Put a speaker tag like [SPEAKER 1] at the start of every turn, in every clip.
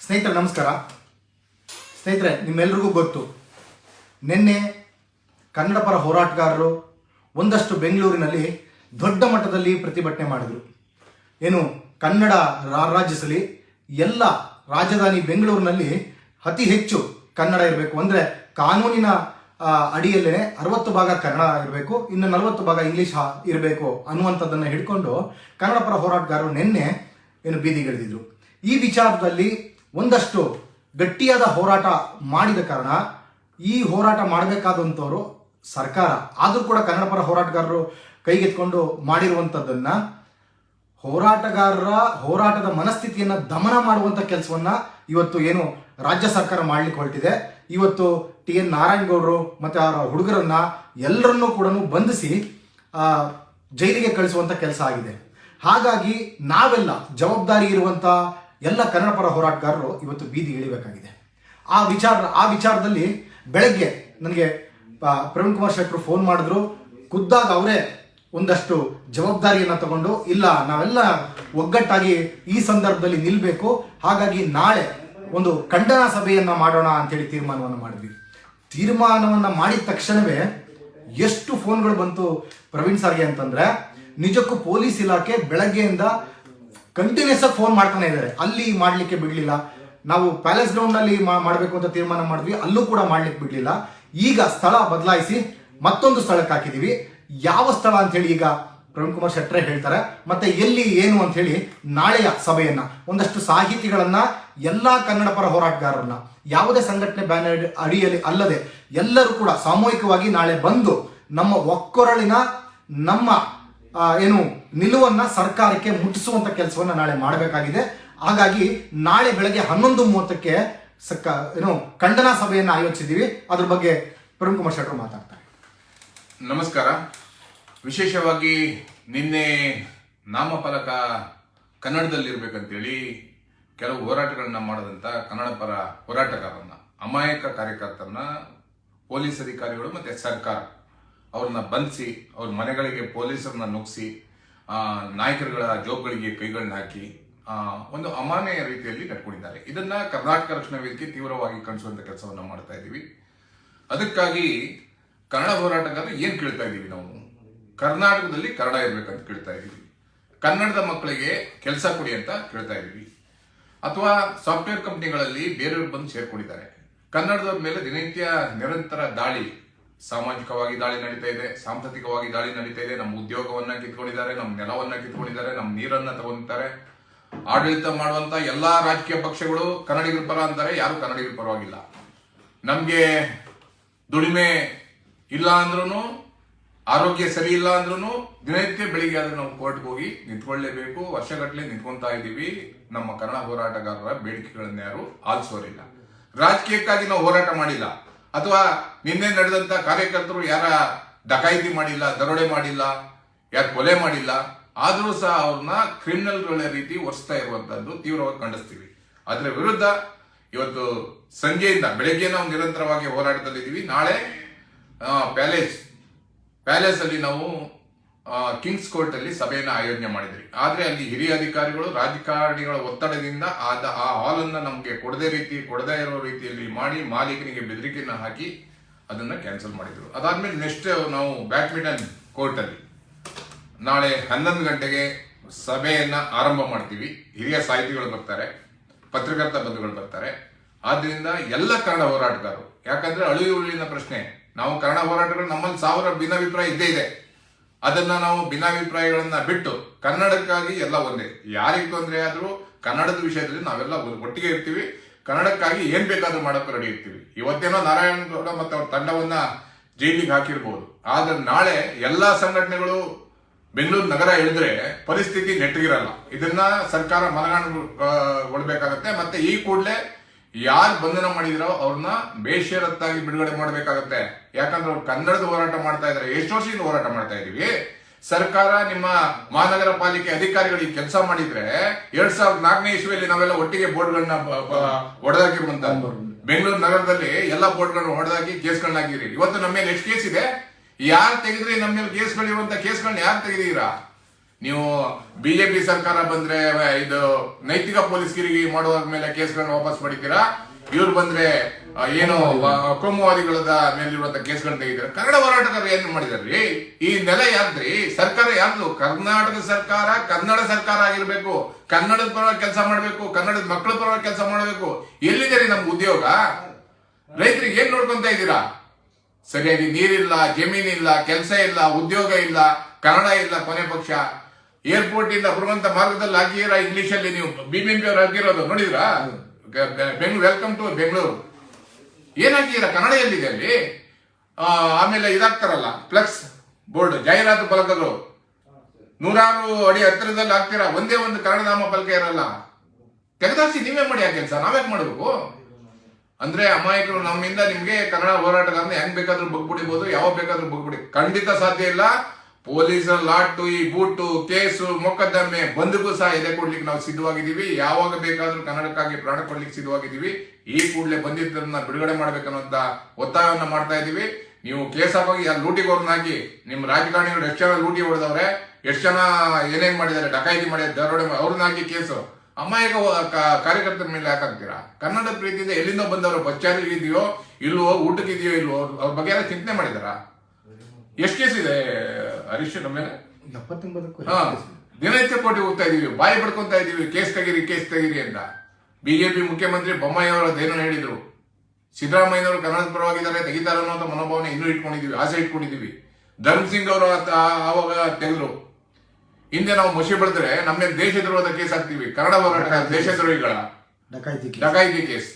[SPEAKER 1] ಸ್ನೇಹಿತರೆ, ನಮಸ್ಕಾರ. ಸ್ನೇಹಿತರೆ, ನಿಮ್ಮೆಲ್ರಿಗೂ ಗೊತ್ತು. ನಿನ್ನೆ ಕನ್ನಡ ಪರ ಹೋರಾಟಗಾರರು ಒಂದಷ್ಟು ಬೆಂಗಳೂರಿನಲ್ಲಿ ದೊಡ್ಡ ಮಟ್ಟದಲ್ಲಿ ಪ್ರತಿಭಟನೆ ಮಾಡಿದರು. ಏನು, ಕನ್ನಡ ರಾಜ್ಯಸಲಿ ಎಲ್ಲ ರಾಜಧಾನಿ ಬೆಂಗಳೂರಿನಲ್ಲಿ ಅತಿ ಹೆಚ್ಚು ಕನ್ನಡ ಇರಬೇಕು. ಅಂದರೆ ಕಾನೂನಿನ ಅಡಿಯಲ್ಲೇ ಅರವತ್ತು ಭಾಗ ಕನ್ನಡ ಇರಬೇಕು, ಇನ್ನು ನಲವತ್ತು ಭಾಗ ಇಂಗ್ಲಿಷ್ ಇರಬೇಕು ಅನ್ನುವಂಥದ್ದನ್ನು ಹಿಡ್ಕೊಂಡು ಕನ್ನಡ ಪರ ಹೋರಾಟಗಾರರು ನಿನ್ನೆ ಏನು ಬೀದಿಗಿಳಿದಿದ್ರು. ಈ ವಿಚಾರದಲ್ಲಿ ಒಂದಷ್ಟು ಗಟ್ಟಿಯಾದ ಹೋರಾಟ ಮಾಡಿದ ಕಾರಣ ಈ ಹೋರಾಟ ಮಾಡಬೇಕಾದಂಥವರು ಸರ್ಕಾರ. ಆದರೂ ಕೂಡ ಕನ್ನಡ ಪರ ಹೋರಾಟಗಾರರು ಕೈಗೆತ್ಕೊಂಡು ಮಾಡಿರುವಂಥದ್ದನ್ನು ಹೋರಾಟಗಾರರ ಹೋರಾಟದ ಮನಸ್ಥಿತಿಯನ್ನು ದಮನ ಮಾಡುವಂಥ ಕೆಲಸವನ್ನು ಇವತ್ತು ಏನು ರಾಜ್ಯ ಸರ್ಕಾರ ಮಾಡಲಿಕ್ಕೆ ಹೊರಟಿದೆ. ಇವತ್ತು ಟಿ ಎನ್ ನಾರಾಯಣಗೌಡರು ಮತ್ತು ಅವರ ಹುಡುಗರನ್ನ ಎಲ್ಲರನ್ನೂ ಕೂಡ ಬಂಧಿಸಿ ಜೈಲಿಗೆ ಕಳಿಸುವಂಥ ಕೆಲಸ ಆಗಿದೆ. ಹಾಗಾಗಿ ನಾವೆಲ್ಲ ಜವಾಬ್ದಾರಿ ಇರುವಂತ ಎಲ್ಲ ಕನ್ನಡಪರ ಹೋರಾಟಗಾರರು ಇವತ್ತು ಬೀದಿ ಇಳಿಬೇಕಾಗಿದೆ. ಆ ವಿಚಾರ, ಆ ವಿಚಾರದಲ್ಲಿ ಬೆಳಗ್ಗೆ ನನಗೆ ಪ್ರವೀಣ್ ಕುಮಾರ್ ಶೆಟ್ಟರು ಫೋನ್ ಮಾಡಿದ್ರು. ಖುದ್ದಾಗ ಅವರೇ ಒಂದಷ್ಟು ಜವಾಬ್ದಾರಿಯನ್ನು ತಗೊಂಡು, ಇಲ್ಲ, ನಾವೆಲ್ಲ ಒಗ್ಗಟ್ಟಾಗಿ ಈ ಸಂದರ್ಭದಲ್ಲಿ ನಿಲ್ಲಬೇಕು ಹಾಗಾಗಿ ನಾಳೆ ಒಂದು ಖಂಡನ ಸಭೆಯನ್ನು ಮಾಡೋಣ ಅಂತೇಳಿ ತೀರ್ಮಾನವನ್ನು ಮಾಡಿದ್ವಿ. ತೀರ್ಮಾನವನ್ನು ಮಾಡಿದ ತಕ್ಷಣವೇ ಎಷ್ಟು ಫೋನ್ಗಳು ಬಂತು ಪ್ರವೀಣ್ ಸರ್ಗೆ ಅಂತಂದರೆ, ನಿಜಕ್ಕೂ ಪೊಲೀಸ್ ಇಲಾಖೆ ಬೆಳಗ್ಗೆಯಿಂದ ಕಂಟಿನ್ಯೂಸ್ ಆಗಿ ಫೋನ್ ಮಾಡ್ತಾನೆ ಇದ್ದಾರೆ ಅಲ್ಲಿ ಮಾಡ್ಲಿಕ್ಕೆ ಬಿಡ್ಲಿಲ್ಲ. ನಾವು ಪ್ಯಾಲೇಸ್ ಗ್ರೌಂಡ್ನಲ್ಲಿ ಮಾಡಬೇಕು ಅಂತ ತೀರ್ಮಾನ ಮಾಡಿದ್ವಿ. ಅಲ್ಲೂ ಕೂಡ ಮಾಡ್ಲಿಕ್ಕೆ ಬಿಡ್ಲಿಲ್ಲ. ಈಗ ಸ್ಥಳ ಬದಲಾಯಿಸಿ ಮತ್ತೊಂದು ಸ್ಥಳಕ್ಕೆ ಹಾಕಿದೀವಿ. ಯಾವ ಸ್ಥಳ ಅಂತ ಹೇಳಿ ಈಗ ಪ್ರವೀಣ್ ಕುಮಾರ್ ಶೆಟ್ರೆ ಹೇಳ್ತಾರೆ. ಮತ್ತೆ ಎಲ್ಲಿ, ಏನು ಅಂತ ಹೇಳಿ ನಾಳೆಯ ಸಭೆಯನ್ನ, ಒಂದಷ್ಟು ಸಾಹಿತಿಗಳನ್ನ, ಎಲ್ಲಾ ಕನ್ನಡ ಪರ ಹೋರಾಟಗಾರರನ್ನ, ಯಾವುದೇ ಸಂಘಟನೆ ಬ್ಯಾನರ್ ಅಡಿಯಲ್ಲಿ ಅಲ್ಲದೆ ಎಲ್ಲರೂ ಕೂಡ ಸಾಮೂಹಿಕವಾಗಿ ನಾಳೆ ಬಂದು ನಮ್ಮ ಒಕ್ಕೊರಳಿನ ನಮ್ಮ ಏನು ನಿಲುವನ್ನ ಸರ್ಕಾರಕ್ಕೆ ಮುಟ್ಟಿಸುವಂತ ಕೆಲಸವನ್ನ ನಾಳೆ ಮಾಡಬೇಕಾಗಿದೆ. ಹಾಗಾಗಿ ನಾಳೆ ಬೆಳಗ್ಗೆ ಹನ್ನೊಂದು ಮೂವತ್ತಕ್ಕೆ ಸಕ್ಕ ಏನು ಖಂಡನಾ ಸಭೆಯನ್ನು ಆಯೋಜಿಸಿದ್ದೀವಿ. ಅದ್ರ ಬಗ್ಗೆ ಪ್ರಮುಖ ಕುಮಾರ್ ಶೆಟ್ಟರು ಮಾತಾಡ್ತಾರೆ.
[SPEAKER 2] ನಮಸ್ಕಾರ. ವಿಶೇಷವಾಗಿ ನಿನ್ನೆ ನಾಮಫಲಕ ಕನ್ನಡದಲ್ಲಿರ್ಬೇಕಂತೇಳಿ ಕೆಲವು ಹೋರಾಟಗಳನ್ನ ಮಾಡದಂತ ಕನ್ನಡ ಪರ ಹೋರಾಟಗಾರರನ್ನ ಅಮಾಯಕ ಕಾರ್ಯಕರ್ತರನ್ನ ಪೊಲೀಸ್ ಅಧಿಕಾರಿಗಳು ಮತ್ತೆ ಸರ್ಕಾರ ಅವ್ರನ್ನ ಬಂಧಿಸಿ ಅವ್ರ ಮನೆಗಳಿಗೆ ಪೊಲೀಸರನ್ನ ನುಗ್ಸಿ ಆ, ನಾಯಕರುಗಳ ಜೋಬ್ಗಳಿಗೆ ಕೈಗಳನ್ನ ಹಾಕಿ ಒಂದು ಅಮಾನ್ಯ ರೀತಿಯಲ್ಲಿ ನಡ್ಕೊಂಡಿದ್ದಾರೆ ಇದನ್ನ ಕರ್ನಾಟಕ ರಕ್ಷಣಾ ವೇದಿಕೆ ತೀವ್ರವಾಗಿ ಕಣಿಸುವಂತ ಕೆಲಸವನ್ನ ಮಾಡ್ತಾ ಇದ್ದೀವಿ ಅದಕ್ಕಾಗಿ ಕನ್ನಡ ಹೋರಾಟಗಾರರು ಏನ್ ಕೇಳ್ತಾ ಇದ್ದೀವಿ ನಾವು? ಕರ್ನಾಟಕದಲ್ಲಿ ಕನ್ನಡ ಇರಬೇಕಂತ ಕೇಳ್ತಾ ಇದ್ದೀವಿ ಕನ್ನಡದ ಮಕ್ಕಳಿಗೆ ಕೆಲಸ ಕೊಡಿ ಅಂತ ಕೇಳ್ತಾ ಇದ್ದೀವಿ ಅಥವಾ ಸಾಫ್ಟ್ವೇರ್ ಕಂಪ್ನಿಗಳಲ್ಲಿ ಬೇರೆಯವರು ಬಂದು ಸೇರ್ಕೊಂಡಿದ್ದಾರೆ. ಕನ್ನಡದ ಮೇಲೆ ದಿನನಿತ್ಯ ನಿರಂತರ ದಾಳಿ ಸಾಮಾಜಿಕವಾಗಿ ದಾಳಿ ನಡೀತಾ ಇದೆ ಸಾಂಸ್ಕೃತಿಕವಾಗಿ ದಾಳಿ ನಡೀತಾ ಇದೆ, ನಮ್ಮ ಉದ್ಯೋಗವನ್ನ ಕಿತ್ಕೊಂಡಿದ್ದಾರೆ, ನಮ್ಮ ನೆಲವನ್ನ ಕಿತ್ಕೊಂಡಿದ್ದಾರೆ, ನಮ್ಮ ನೀರನ್ನ ತಗೊಂಡಿದ್ದಾರೆ. ಆಡಳಿತ ಮಾಡುವಂತ ಎಲ್ಲಾ ರಾಜಕೀಯ ಪಕ್ಷಗಳು ಕನ್ನಡಿಗರ ಪರ ಅಂತಾರೆ ಯಾರು ಕನ್ನಡಿಗರ ಪರವಾಗಿಲ್ಲ. ನಮ್ಗೆ ದುಡಿಮೆ ಇಲ್ಲ ಅಂದ್ರೂ ಆರೋಗ್ಯ ಸರಿ ಇಲ್ಲ ಅಂದ್ರೂ ದಿನನಿತ್ಯ ಬೆಳಿಗ್ಗೆ ಆದ್ರೆ ನಾವು ಕೋರ್ಟ್ಗೆ ಹೋಗಿ ನಿಂತ್ಕೊಳ್ಳೇಬೇಕು, ವರ್ಷಗಟ್ಟಲೆ ನಿಂತ್ಕೊಂತಾ ಇದ್ದೀವಿ. ನಮ್ಮ ಕನ್ನಡ ಹೋರಾಟಗಾರರ ಬೇಡಿಕೆಗಳನ್ನ ಯಾರು ಆಲಿಸೋರಿಲ್ಲ ರಾಜಕೀಯಕ್ಕಾಗಿ ನಾವು ಹೋರಾಟ ಮಾಡಿಲ್ಲ. ಅಥವಾ ನಿನ್ನೆ ನಡೆದಂತ ಕಾರ್ಯಕರ್ತರು ಯಾರ ಡಕಾಯಿತಿ ಮಾಡಿಲ್ಲ, ದರೋಡೆ ಮಾಡಿಲ್ಲ, ಯಾರು ಕೊಲೆ ಮಾಡಿಲ್ಲ, ಆದರೂ ಸಹ ಅವ್ರನ್ನ ಕ್ರಿಮಿನಲ್ಗಳ ರೀತಿ ಒರೆಸ್ತಾ ಇರುವಂತದ್ದು ತೀವ್ರವಾಗಿ ಕಂಡಿಸ್ತೀವಿ ಅದರ ವಿರುದ್ಧ ಇವತ್ತು ಸಂಜೆಯಿಂದ ಬೆಳಗ್ಗೆ ನಾವು ನಿರಂತರವಾಗಿ ಹೋರಾಟದಲ್ಲಿದ್ದೀವಿ. ನಾಳೆ ಪ್ಯಾಲೇಸ್ ಪ್ಯಾಲೇಸ್ ಅಲ್ಲಿ ನಾವು ಕಿಂಗ್ಸ್ ಕೋರ್ಟ್ ಅಲ್ಲಿ ಸಭೆಯನ್ನು ಆಯೋಜನೆ ಮಾಡಿದ್ರಿ. ಆದ್ರೆ ಅಲ್ಲಿ ಹಿರಿಯ ಅಧಿಕಾರಿಗಳು ರಾಜಕಾರಣಿಗಳ ಒತ್ತಡದಿಂದ ಆದ ಆ ಹಾಲ್ ಅನ್ನ ನಮ್ಗೆ ಕೊಡದೇ ರೀತಿ, ಕೊಡದೇ ಇರೋ ರೀತಿಯಲ್ಲಿ ಮಾಡಿ ಮಾಲೀಕನಿಗೆ ಬೆದರಿಕೆಯನ್ನ ಹಾಕಿ ಅದನ್ನ ಕ್ಯಾನ್ಸಲ್ ಮಾಡಿದ್ರು. ಅದಾದ್ಮೇಲೆ ನೆಕ್ಸ್ಟ್ ನಾವು ಬ್ಯಾಡ್ಮಿಂಟನ್ ಕೋರ್ಟ್ ಅಲ್ಲಿ ನಾಳೆ ಹನ್ನೊಂದು ಗಂಟೆಗೆ ಸಭೆಯನ್ನ ಆರಂಭ ಮಾಡ್ತೀವಿ. ಹಿರಿಯ ಸಾಹಿತಿಗಳು ಬರ್ತಾರೆ, ಪತ್ರಕರ್ತ ಬಂಧುಗಳು ಬರ್ತಾರೆ. ಆದ್ರಿಂದ ಎಲ್ಲ ಕನ್ನಡ ಹೋರಾಟಗಾರರು, ಯಾಕಂದ್ರೆ ಅಳುವಿ ಉಳಿನ ಪ್ರಶ್ನೆ, ನಾವು ಕನ್ನಡ ಹೋರಾಟಗಳು ನಮ್ಮಲ್ಲಿ ಸಾವಿರ ಭಿನ್ನಾಭಿಪ್ರಾಯ ಇದ್ದೇ ಇದೆ. ಅದನ್ನ ನಾವು ಭಿನ್ನಾಭಿಪ್ರಾಯಗಳನ್ನ ಬಿಟ್ಟು ಕನ್ನಡಕ್ಕಾಗಿ ಎಲ್ಲ ಒಂದೇ. ಯಾರಿಗೆ ತೊಂದರೆ ಆದರೂ ಕನ್ನಡದ ವಿಷಯದಲ್ಲಿ ನಾವೆಲ್ಲ ಒಟ್ಟಿಗೆ ಇರ್ತೀವಿ. ಕನ್ನಡಕ್ಕಾಗಿ ಏನ್ ಬೇಕಾದ್ರೂ ಮಾಡಕ್ಕೆ ರೆಡಿ ಇರ್ತೀವಿ. ಇವತ್ತೇನೋ ನಾರಾಯಣಗೌಡ ಮತ್ತು ಅವ್ರ ತಂಡವನ್ನ ಜೈಲಿಗೆ ಹಾಕಿರ್ಬೋದು. ಆದ್ರೆ ನಾಳೆ ಎಲ್ಲಾ ಸಂಘಟನೆಗಳು ಬೆಂಗಳೂರು ನಗರ ಇಳಿದ್ರೆ ಪರಿಸ್ಥಿತಿ ನೆಟ್ಟಗಿರಲ್ಲ ಇದನ್ನ ಸರ್ಕಾರ ಮನಗಾಣಗೊಳ್ಬೇಕಾಗತ್ತೆ ಮತ್ತೆ ಈ ಕೂಡಲೇ ಯಾರು ಬಂಧನ ಮಾಡಿದಿರೋ ಅವ್ರನ್ನ ಬೇಷರತ್ತಾಗಿ ಬಿಡುಗಡೆ ಮಾಡಬೇಕಾಗತ್ತೆ. ಯಾಕಂದ್ರೆ ಅವ್ರು ಕನ್ನಡದ ಹೋರಾಟ ಮಾಡ್ತಾ ಇದಾರೆ ಎಷ್ಟು ವರ್ಷದಿಂದ ಹೋರಾಟ ಮಾಡ್ತಾ ಇದೀವಿ. ಸರ್ಕಾರ ನಿಮ್ಮ ಮಹಾನಗರ ಪಾಲಿಕೆ ಅಧಿಕಾರಿಗಳಿಗೆ ಕೆಲಸ ಮಾಡಿದ್ರೆ ಎರಡ್ ಸಾವಿರದ ನಾಲ್ಕನೇ ಇಸ್ವಿಯಲ್ಲಿ ನಾವೆಲ್ಲ ಒಟ್ಟಿಗೆ ಬೋರ್ಡ್ಗಳನ್ನ ಹೊಡೆದಾಕಿರುವಂತ ಬೆಂಗಳೂರು ನಗರದಲ್ಲಿ ಎಲ್ಲ ಬೋರ್ಡ್ಗಳನ್ನ ಹೊಡೆದಾಕಿ ಕೇಸ್ಗಳನ್ನಾಗಿರಿ. ಇವತ್ತು ನಮ್ಮ ಮೇಲೆ ಎಷ್ಟು ಕೇಸ್ ಇದೆ? ಯಾರು ತೆಗೆದ್ರಿ ನಮ್ಮ ಮೇಲೆ ಕೇಸ್ಗಳಿರುವಂತ ಕೇಸ್ಗಳನ್ನ ಯಾರು ತೆಗೆದೀರಾ ನೀವು ಬಿಜೆಪಿ ಸರ್ಕಾರ ಬಂದ್ರೆ ಇದು ನೈತಿಕ ಪೊಲೀಸ್ ಗಿರಿಗಿ ಮಾಡುವ ಮೇಲೆ ಕೇಸ್ಗಳನ್ನ ವಾಪಸ್ ಪಡಿತೀರಾ? ಇವ್ರು ಬಂದ್ರೆ ಏನು ಕೋಮುವಾದಿಗಳದ ಮೇಲಿರುವಂತ ಕೇಸ್ಗಳನ್ನ ತೆಗಿತಾರೆ? ಕನ್ನಡ ಹೋರಾಟಗಾರರು ಏನ್ ಮಾಡಿದಾರ್ರಿ? ಈ ನೆಲ ಯಾರ್ದ್ರಿ? ಸರ್ಕಾರ ಯಾರ್ದು? ಕರ್ನಾಟಕ ಸರ್ಕಾರ, ಕನ್ನಡ ಸರ್ಕಾರ ಆಗಿರ್ಬೇಕು. ಕನ್ನಡದ ಪರವಾಗಿ ಕೆಲಸ ಮಾಡ್ಬೇಕು, ಕನ್ನಡದ ಮಕ್ಕಳ ಪರವಾಗಿ ಕೆಲಸ ಮಾಡ್ಬೇಕು. ಎಲ್ಲಿದೆ ರೀ ನಮ್ಗೆ ಉದ್ಯೋಗ? ರೈತರಿಗೆ ಏನ್ ನೋಡ್ಕೊಂತ ಇದ್ದೀರಾ? ಸರಿಯಾಗಿ ನೀರಿಲ್ಲ, ಜಮೀನಿಲ್ಲ, ಕೆಲಸ ಇಲ್ಲ, ಉದ್ಯೋಗ ಇಲ್ಲ, ಕನ್ನಡ ಇಲ್ಲ ಕೊನೆ ಪಕ್ಷ. ಏರ್ಪೋರ್ಟ್ ಇಂದ ಬರುವಂತ ಮಾರ್ಗದಲ್ಲಿ ಹಾಕಿರ ಇಂಗ್ಲಿಷ್ ಅಲ್ಲಿ ನೀವು ಬಿಬಿಎಂಪಿ ಅವ್ರು ಹಾಕಿರೋದು ನೋಡಿದ್ರಾ? ಬೆಂಗಳೂರು ವೆಲ್ಕಮ್ ಟು ಬೆಂಗಳೂರು ಏನ್ ಹಾಕಿರ ಕನ್ನಡ ಎಲ್ಲಿದೆ ಅಲ್ಲಿ. ಆಮೇಲೆ ಇದಾಗ್ತಾರಲ್ಲ ಫ್ಲೆಕ್ಸ್ ಬೋರ್ಡ್ ಜಾಹೀರಾತು ಫಲಕಗಳು. ನೂರಾರು ಅಡಿ ಹತ್ತಿರದಲ್ಲಿ ಹಾಕ್ತೀರಾ ಒಂದೇ ಒಂದು ಕನ್ನಡನಾಮ ಫಲಕ ಇರಲ್ಲ ತೆಗೆದಾಸಿ ನೀವೇ ಮಾಡಿ ಆ ಕೆಲಸ ನಾವ್ಯಾಕೆ ಮಾಡಬೇಕು? ಅಂದ್ರೆ ಅಮಾಯಕರು ನಮ್ಮಿಂದ ನಿಮ್ಗೆ ಕನ್ನಡ ಹೋರಾಟಗಾರನ ಹೆಂಗ್ ಬೇಕಾದ್ರೂ ಬಗ್ಬಿಡಿಬಹುದು ಯಾವಾಗ ಬೇಕಾದ್ರೂ ಬಗ್ಬಿಡಿ. ಖಂಡಿತ ಸಾಧ್ಯ ಇಲ್ಲ. ಪೊಲೀಸರ ಲಾಟು ಈ ಬೂಟು, ಕೇಸು, ಮೊಕದ್ದಮೆ ಬಂದಕ್ಕೂ ಸಹ ಎದೆ ಕೊಡ್ಲಿಕ್ಕೆ ನಾವು ಸಿದ್ಧವಾಗಿದ್ದೀವಿ. ಯಾವಾಗ ಬೇಕಾದ್ರೂ ಕನ್ನಡಕ್ಕಾಗಿ ಪ್ರಾಣ ಕೊಡ್ಲಿಕ್ಕೆ ಸಿದ್ಧವಾಗಿದ್ದೀವಿ. ಈ ಕೂಡಲೇ ಬಂದಿದ್ದನ್ನ ಬಿಡುಗಡೆ ಮಾಡ್ಬೇಕನ್ನುವಂತ ಒತ್ತಾಯವನ್ನ ಮಾಡ್ತಾ ಇದ್ದೀವಿ. ನೀವು ಕೇಸ್ ಹಾಕಿ ಯಾರು ಲೂಟಿಗೋರ್ನಾಗಿ ನಿಮ್ಮ ನಿಮ್ ರಾಜಕಾರಣಿಗಳು ಎಷ್ಟು ಜನ ಲೂಟಿ ಹೊಡೆದವ್ರೆ, ಎಷ್ಟು ಜನ ಏನೇನ್ ಮಾಡಿದ್ದಾರೆ, ಡಕಾಯಿತಿ ಮಾಡಿದ್ದಾರೆ ದರೋಡೆ ಅವ್ರನ್ನಾಗಿ ಕೇಸು. ಅಮಾಯಕ ಕಾರ್ಯಕರ್ತರ ಮೇಲೆ ಯಾಕಾಗ್ತೀರಾ ಕನ್ನಡ ಪ್ರೀತಿಯಿಂದ ಎಲ್ಲಿಂದ ಬಂದವರು ಬಚ್ಚಾರಿ ಇದೆಯೋ ಇಲ್ವೋ ಊಟಕ್ಕಿದೆಯೋ ಇಲ್ವೋ, ಅವ್ರ ಬಗ್ಗೆ ಎಲ್ಲ ಚಿಂತನೆ ಮಾಡಿದಾರ ಎಷ್ಟು ಕೇಸ್ ಇದೆ ಹರೀಶ್ ನಮ್ಮ ಮೇಲೆ?
[SPEAKER 1] ಎಪ್ಪತ್ತೊಂಬತ್ತಕ್ಕೂ
[SPEAKER 2] ಹಾ. ದಿನನಿತ್ಯ ಕೋಟಿ ಹೋಗ್ತಾ ಇದೀವಿ ಬಾಯಿ ಪಡ್ಕೊಂತ ಇದೀವಿ ಕೇಸ್ ತೆಗೀರಿ ಕೇಸ್ ತೆಗೀರಿ ಅಂತ. ಬಿಜೆಪಿ ಮುಖ್ಯಮಂತ್ರಿ ಬೊಮ್ಮಾಯಿ ಅವರು ಅದೇನೋ ಹೇಳಿದ್ರು. ಸಿದ್ದರಾಮಯ್ಯನವರು ಕನ್ನಡದ ಪರವಾಗಿದ್ದಾರೆ ತೆಗಿತಾರೆ ಅನ್ನೋ ಮನೋಭಾವನೆ ಇನ್ನೂ ಇಟ್ಕೊಂಡಿದೀವಿ ಆಸೆ ಇಟ್ಕೊಂಡಿದೀವಿ. ಧರ್ಮ್ ಸಿಂಗ್ ಅವರು ಆವಾಗ ತೆಗೆದ್ರು. ಹಿಂದೆ ನಾವು ಮಸಿ ಬೆಳೆದ್ರೆ ನಮ್ಮ ದೇಶದ್ರೋಹದ ಕೇಸ್ ಹಾಕ್ತೀವಿ ಕನ್ನಡ ಹೋರಾಟ ದೇಶದ್ರೋಹಿಗಳ.
[SPEAKER 1] ಡಕಾಯಿತಿ ಕೇಸ್.
[SPEAKER 2] ಡಕಾಯಿತಿ ಕೇಸ್.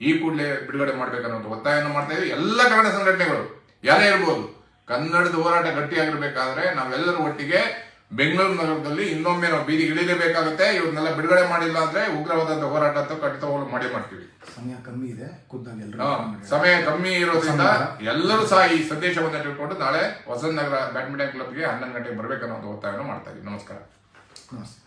[SPEAKER 2] ಈ ಕೂಡಲೇ ಬಿಡುಗಡೆ ಮಾಡ್ಬೇಕನ್ನೋ ಒತ್ತಾಯವನ್ನು ಮಾಡ್ತಾ ಇದ್ದೀವಿ ಎಲ್ಲ ಕನ್ನಡ ಸಂಘಟನೆಗಳು. ಯಾರೇ ಇರ್ಬೋದು ಕನ್ನಡದ ಹೋರಾಟ ಗಟ್ಟಿಯಾಗಿರ್ಬೇಕಾದ್ರೆ ನಾವೆಲ್ಲರೂ ಒಟ್ಟಿಗೆ ಬೆಂಗಳೂರು ನಗರದಲ್ಲಿ ಇನ್ನೊಮ್ಮೆ ನಾವು ಬೀದಿ ಇಳಿಲೇಬೇಕಾಗುತ್ತೆ ಇವ್ರನ್ನೆಲ್ಲ ಬಿಡುಗಡೆ ಮಾಡಿಲ್ಲ ಅಂದ್ರೆ ಉಗ್ರವಾದಂತ ಹೋರಾಟ ಅಂತ ಖಂಡಿತವಾಗ್ಲೂ ಮಾಡಿ ಮಾಡ್ತೀವಿ.
[SPEAKER 1] ಸಮಯ ಕಮ್ಮಿ ಇದೆ
[SPEAKER 2] ಸಮಯ ಕಮ್ಮಿ ಇರೋದ್ರಿಂದ ಎಲ್ಲರೂ ಸಹ ಈ ಸಂದೇಶವನ್ನು ತಿಳ್ಕೊಂಡು ನಾಳೆ ವಸಂತ ನಗರ ಬ್ಯಾಡ್ಮಿಂಟನ್ ಕ್ಲಬ್ಗೆ ಹನ್ನೊಂದು ಗಂಟೆಗೆ ಬರ್ಬೇಕನ್ನೋ ಒಂದು ಒತ್ತಾಯವನ್ನು ಮಾಡ್ತಾ ಇದ್ದೀವಿ ನಮಸ್ಕಾರ.
[SPEAKER 1] ನಮಸ್ತೆ.